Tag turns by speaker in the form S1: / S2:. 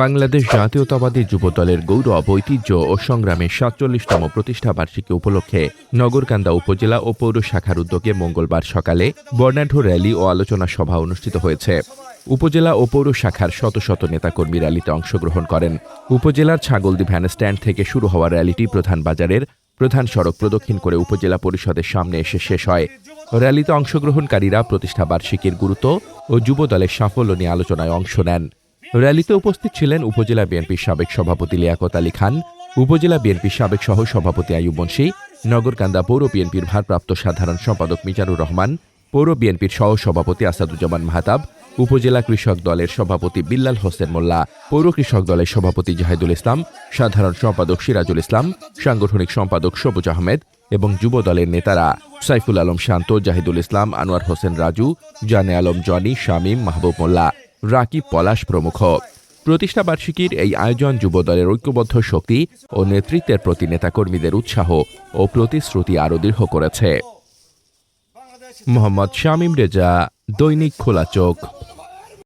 S1: বাংলাদেশ জাতীয়তাবাদী যুব দলের গৌরব, ঐতিহ্য ও সংগ্রামের সাতচল্লিশতম প্রতিষ্ঠা বার্ষিকী উপলক্ষে নগরকান্দা উপজেলা ও পৌর শাখার উদ্যোগে মঙ্গলবার সকালে বর্ণাঢ্য র্যালি ও আলোচনা সভা অনুষ্ঠিত হয়েছে। উপজেলা ও পৌর শাখার শত শত নেতাকর্মী র্যালিতে অংশগ্রহণ করেন। উপজেলার ছাগলদি ভ্যান স্ট্যান্ড থেকে শুরু হওয়া র্যালিটি প্রধান বাজারের প্রধান সড়ক প্রদক্ষিণ করে উপজেলা পরিষদের সামনে এসে শেষ হয়। র্যালিতে অংশগ্রহণকারীরা প্রতিষ্ঠা বার্ষিকীর গুরুত্ব ও যুব দলের সাফল্য নিয়ে আলোচনায় অংশ নেন। র্যালিতে উপস্থিত ছিলেন উপজেলা বিএনপির সাবেক সভাপতি লিয়াকত আলী খান, উপজেলা বিএনপির সাবেক সহ সভাপতি আয়ুব বংশী নগরকান্দা পৌর বিএনপির ভারপ্রাপ্ত সাধারণ সম্পাদক মিজানুর রহমান, পৌর বিএনপির সহ সভাপতি আসাদুজ্জামান মাহতাব, উপজেলা কৃষক দলের সভাপতি বিল্লাল হোসেন মোল্লা, পৌর কৃষক দলের সভাপতি জাহিদুল ইসলাম, সাধারণ সম্পাদক সিরাজুল ইসলাম, সাংগঠনিক সম্পাদক সবুজ আহমেদ এবং যুব দলের নেতারা সাইফুল আলম শান্ত, জাহিদুল ইসলাম, আনোয়ার হোসেন রাজু, জানে আলম জনি, শামীম মাহবুব মোল্লা। রাকিব পলাশ প্রমুখ। প্রতিষ্ঠাবার্ষিকীর এই আয়োজন যুবদলের ঐক্যবদ্ধ শক্তি ও নেতৃত্বের প্রতি নেতাকর্মীদের উৎসাহ ও প্রতিশ্রুতি আরও দৃঢ় করেছে। মোহাম্মদ শামীম রেজা, দৈনিক খোলা চোখ।